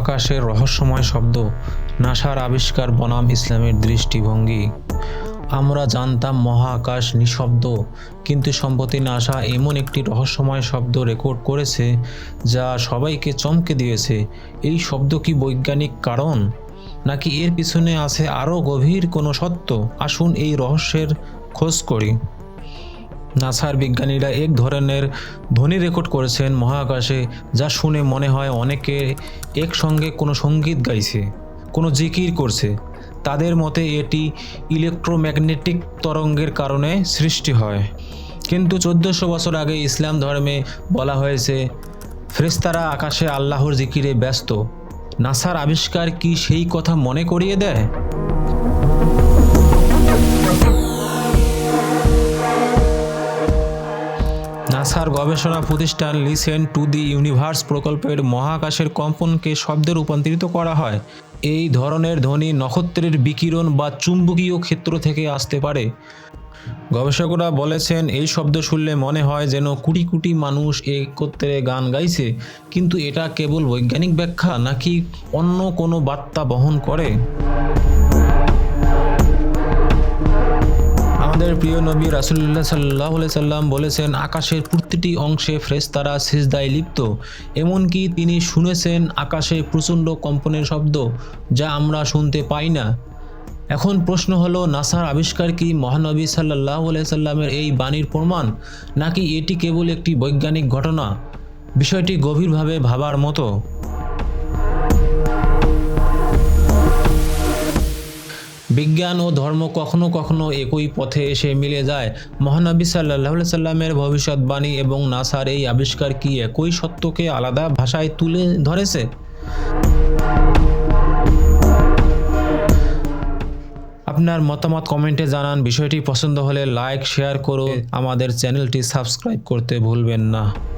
মহাকাশের রহস্যময় শব্দ, নাসার আবিষ্কার বনাম ইসলামের দৃষ্টিভঙ্গি। আমরা জানতাম মহাকাশ নিঃশব্দ, কিন্তু সম্প্রতি নাসা এমন একটি রহস্যময় শব্দ রেকর্ড করেছে, যা সবাইকে চমকে দিয়েছে। এই শব্দ কি বৈজ্ঞানিক কারণ? নাকি এর পিছনে আছে আরও গভীর কোনো সত্য? আসুন এই রহস্যের খোঁজ করি। নাসার বিজ্ঞানীরা এক ধরনের ধ্বনি রেকর্ড করেছেন মহাকাশে, যা শুনে মনে হয় অনেকে একসঙ্গে কোনো সংগীত গাইছে, কোনো জিকির করছে। তাদের মতে এটি ইলেকট্রোম্যাগনেটিক তরঙ্গের কারণে সৃষ্টি হয়। কিন্তু চোদ্দোশো বছর আগে ইসলাম ধর্মে বলা হয়েছে ফ্রেস্তারা আকাশে আল্লাহর জিকিরে ব্যস্ত। নাসার আবিষ্কার কি সেই কথা মনে করিয়ে দেয়? নাসার গবেষণা প্রতিষ্ঠান লিসেন টু দি ইউনিভার্স প্রকল্পের মহাকাশের কম্পনকে শব্দে রূপান্তরিত করা হয়। এই ধরনের ধ্বনি নক্ষত্রের বিকিরণ বা চুম্বকীয় ক্ষেত্র থেকে আসতে পারে। গবেষকরা বলেছেন, এই শব্দ শুনলে মনে হয় যেন কোটি কোটি মানুষ একত্রে গান গাইছে, কিন্তু এটা কেবল বৈজ্ঞানিক ব্যাখ্যা নাকি অন্য কোনো বার্তা বহন করে? আমাদের প্রিয় নবী রাসুল্লাহ সাল্লাহ সাল্লাম বলেছেন, আকাশের প্রতিটি অংশে ফ্রেস্তারা সিজদায় লিপ্ত। এমনকি তিনি শুনেছেন, আকাশে প্রচণ্ড কম্পনের শব্দ যা আমরা শুনতে পাই না। এখন প্রশ্ন হলো, নাসার আবিষ্কার কি মহানবী সাল্লাহ সাল্লামের এই বাণীর প্রমাণ, নাকি এটি কেবল একটি বৈজ্ঞানিক ঘটনা? বিষয়টি গভীরভাবে ভাবার মতো। বিজ্ঞান ও ধর্ম কখনো কখনো একই পথে এসে মিলে যায়। মহানবী সাল্লাহ সাল্লামের ভবিষ্যৎবাণী এবং নাসার এই আবিষ্কার কি একই সত্যকে আলাদা ভাষায় তুলে ধরেছে? আপনার মতামত কমেন্টে জানান। বিষয়টি পছন্দ হলে লাইক, শেয়ার করুন। আমাদের চ্যানেলটি সাবস্ক্রাইব করতে ভুলবেন না।